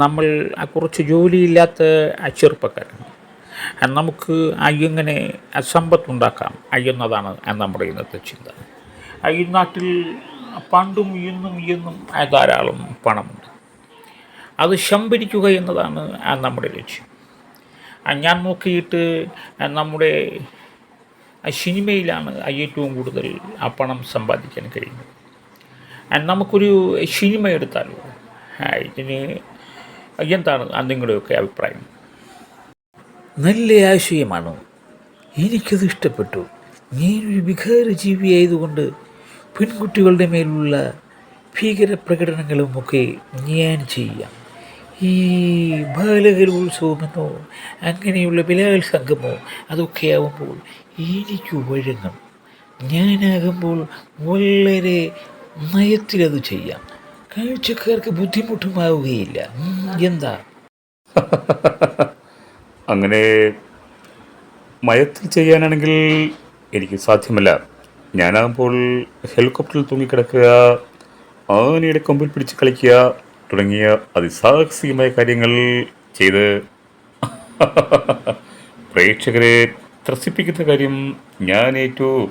നമ്മൾ കുറച്ച് ജോലിയില്ലാത്ത ചെറുപ്പക്കാരാണ് നമുക്ക് അയ്യങ്ങനെ സമ്പത്തുണ്ടാക്കാം അയ്യുന്നതാണ് നമ്മുടെ ഇന്നത്തെ ചിന്ത. ഈ നാട്ടിൽ പണ്ടും ഇന്നും ഇന്നും ധാരാളം പണമുണ്ട്. അത് ശമ്പരിക്കുക എന്നതാണ് നമ്മുടെ ലക്ഷ്യം. ഞാൻ നോക്കിയിട്ട് നമ്മുടെ സിനിമയിലാണ് ഏറ്റവും കൂടുതൽ ആ പണം സമ്പാദിക്കാൻ കഴിയുന്നത്. നമുക്കൊരു സിനിമ എടുത്താലോ? ഇതിന് എന്താണ് നിങ്ങളുടെയൊക്കെ അഭിപ്രായം? നല്ല ആശയമാണ്. എനിക്കത് ഇഷ്ടപ്പെട്ടു. ഞാനൊരു വികാര ജീവിയായതുകൊണ്ട് പെൺകുട്ടികളുടെ മേലുള്ള ഭീകര പ്രകടനങ്ങളുമൊക്കെ ഞാൻ ചെയ്യാം. ഈ ബാലകലോത്സവമെന്നോ അങ്ങനെയുള്ള ബലാത്സംഗമോ അതൊക്കെ ആവുമ്പോൾ എനിക്ക് വഴങ്ങും. ഞാനാകുമ്പോൾ വളരെ നയത്തിലത് ചെയ്യാം. കാഴ്ചക്കാർക്ക് ബുദ്ധിമുട്ടുമാവുകയില്ല. എന്താ? അങ്ങനെ മയത്തിൽ ചെയ്യാനാണെങ്കിൽ എനിക്ക് സാധ്യമല്ല. ഞാനാകുമ്പോൾ ഹെലികോപ്റ്ററിൽ തൂങ്ങിക്കിടക്കുക ആനയുടെ കൊമ്പിൽ പിടിച്ച് കളിക്കുക തുടങ്ങിയ അതിസാഹസികമായ കാര്യങ്ങൾ ചെയ്ത് പ്രേക്ഷകരെ ത്രസിപ്പിക്കുന്ന കാര്യം ഞാൻ ഏറ്റു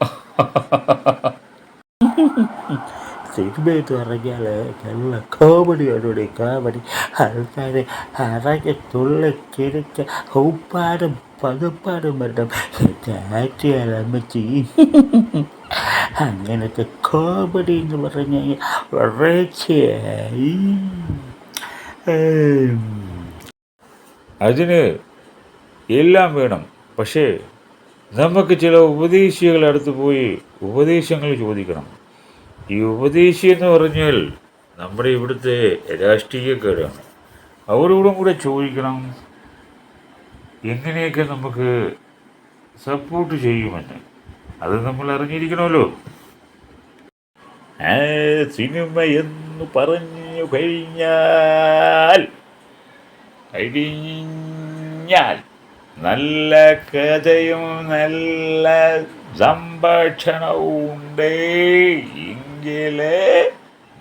സിനിമയെന്ന് പറഞ്ഞാൽ നല്ല കോമഡിയാണ് കോമഡി ആൾക്കാരെ അറങ്ങി തുള്ളി കിടക്ക ഉപ്പാടും പകപ്പാടും മറ്റും അമ്മച്ചി അങ്ങനത്തെ കോമഡി എന്ന് പറഞ്ഞു കഴിഞ്ഞാൽ അതിന് എല്ലാം വേണം. പക്ഷേ നമുക്ക് ചില ഉപദേശികൾ അടുത്ത് പോയി ഉപദേശങ്ങൾ ചോദിക്കണം. ഈ ഉപദേശി എന്ന് പറഞ്ഞാൽ നമ്മുടെ ഇവിടുത്തെ രാഷ്ട്രീയക്കാരാണ്. അവരോടും കൂടെ ചോദിക്കണം എങ്ങനെയൊക്കെ നമുക്ക് സപ്പോർട്ട് ചെയ്യുമെന്ന്. അത് നമ്മൾ അറിഞ്ഞിരിക്കണമല്ലോ. സിനിമ എന്ന് പറഞ്ഞു കഴിഞ്ഞാൽ കഴിഞ്ഞാൽ നല്ല കഥയും നല്ല സംഭാഷണവും ഉണ്ട്. എങ്കിലേ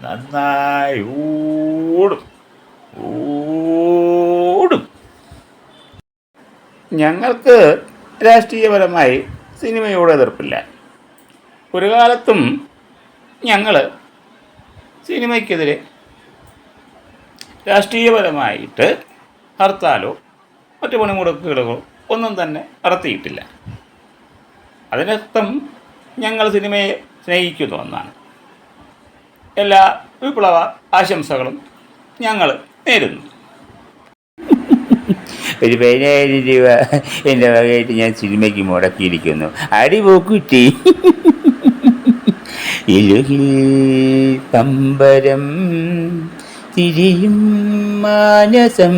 നന്നായി ഓടും. ഓടും. ഞങ്ങൾക്ക് രാഷ്ട്രീയപരമായി സിനിമയോട് എതിർപ്പില്ല. ഒരു കാലത്തും ഞങ്ങൾ സിനിമയ്ക്കെതിരെ രാഷ്ട്രീയപരമായിട്ട് ഹർത്താലോ മറ്റു പണിമുടക്കുകളോ ഒന്നും തന്നെ നടത്തിയിട്ടില്ല. അതിനർത്ഥം ഞങ്ങൾ സിനിമയെ സ്നേഹിക്കുന്നു എന്നാണ് എല്ലാ വിപ്ലവ ആശംസകളും ഞങ്ങൾ നേരുന്നു. ഒരു പതിനായിരം രൂപ എന്റെ വകയായിട്ട് ഞാൻ സിനിമയ്ക്ക് മുടക്കിയിരിക്കുന്നു. അടി പോക്കുറ്റി ഇലുകിൽ പമ്പരം തിരിയും മാനസം.